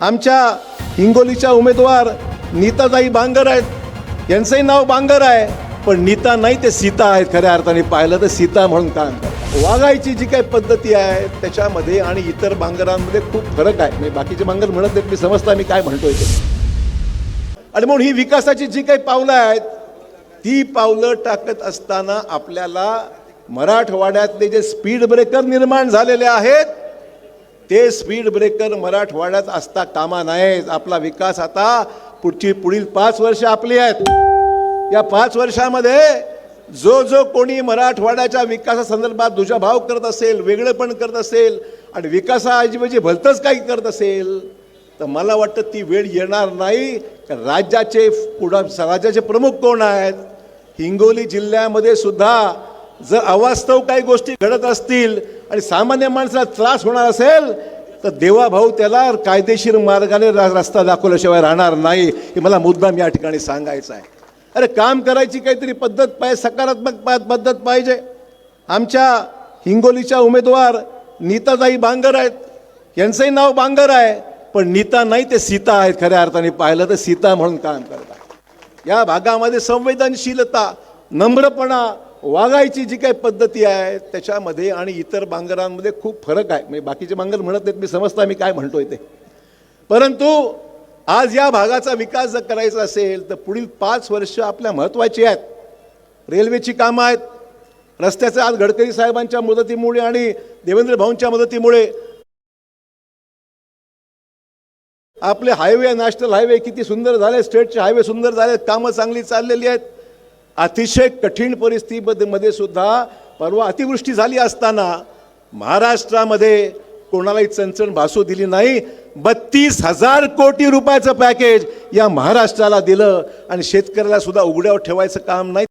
आमच्या हिंगोलीच्या उमेदवार नीताताई बांगर आहेत. यांचंही नाव बांगर आहे. पण नीता नाही ते सीता आहेत. खऱ्या अर्थाने पाहिलं तर सीता म्हणून काम वागायची जी काही पद्धती आहे त्याच्यामध्ये आणि इतर बांगरांमध्ये खूप फरक आहे. म्हणजे बाकीचे बांगर म्हणत नाहीत मी समजता मी काय म्हणतोय ते. आणि म्हणून ही विकासाची जी काही पावलं आहेत ती पावलं टाकत असताना आपल्याला मराठवाड्यातले जे स्पीड ब्रेकर निर्माण झालेले आहेत ते स्पीड ब्रेकर मराठवाड्यात असता कामा नाहीत. आपला विकास आता पुढची पुढील पाच वर्ष आपली आहेत. या पाच वर्षामध्ये जो जो कोणी मराठवाड्याच्या विकासासंदर्भात दुजाभाव करत असेल वेगळं पण करत असेल आणि विकासाऐवजी भलतंच काही करत असेल तर मला वाटतं ती वेळ येणार नाही. राज्याचे पुढं राज्याचे प्रमुख कोण आहेत? हिंगोली जिल्ह्यामध्ये सुद्धा जर अवास्तव काही गोष्टी घडत असतील आणि सामान्य माणसाला त्रास होणार असेल तर देवाभाऊ त्याला कायदेशीर मार्गाने रा- रस्ता दाखवल्याशिवाय राहणार नाही हे मला मुद्दाम या ठिकाणी सांगायचं आहे. अरे काम करायची काहीतरी पद्धत पाहिजे सकारात्मक पद्धत पाहिजे. आमच्या हिंगोलीच्या उमेदवार नीताताई बांगर आहेत. यांचंही नाव बांगर आहे पण नीता नाही ते सीता आहेत खऱ्या अर्थाने पाहिलं तर सीता म्हणून काम करतात. या भागामध्ये संवेदनशीलता नम्रपणा वागायची जी काही पद्धती आहे त्याच्यामध्ये आणि इतर बांगरांमध्ये खूप फरक आहे. म्हणजे बाकीचे बांगर म्हणत नाहीत मी समजता मी काय म्हणतोय ते. परंतु आज या भागाचा विकास जर करायचा असेल तर पुढील पाच वर्ष आपल्या महत्त्वाची आहेत. रेल्वेची कामं आहेत. रस्त्याचं आज गडकरी साहेबांच्या मदतीमुळे आणि देवेंद्र भाऊंच्या मदतीमुळे आपले हायवे नॅशनल हायवे किती सुंदर झाले स्टेटचे हायवे सुंदर झाले कामं चांगली चाललेली आहेत. अतिशय कठीण परिस्थितीमध्ये सुद्धा परवा अतिवृष्टी झाली असताना महाराष्ट्रामध्ये कोणालाही चणचण भासू दिली नाही. बत्तीस हजार कोटी रुपयाचं पॅकेज या महाराष्ट्राला दिलं आणि शेतकऱ्याला सुद्धा उघड्यावर ठेवायचं काम नाही.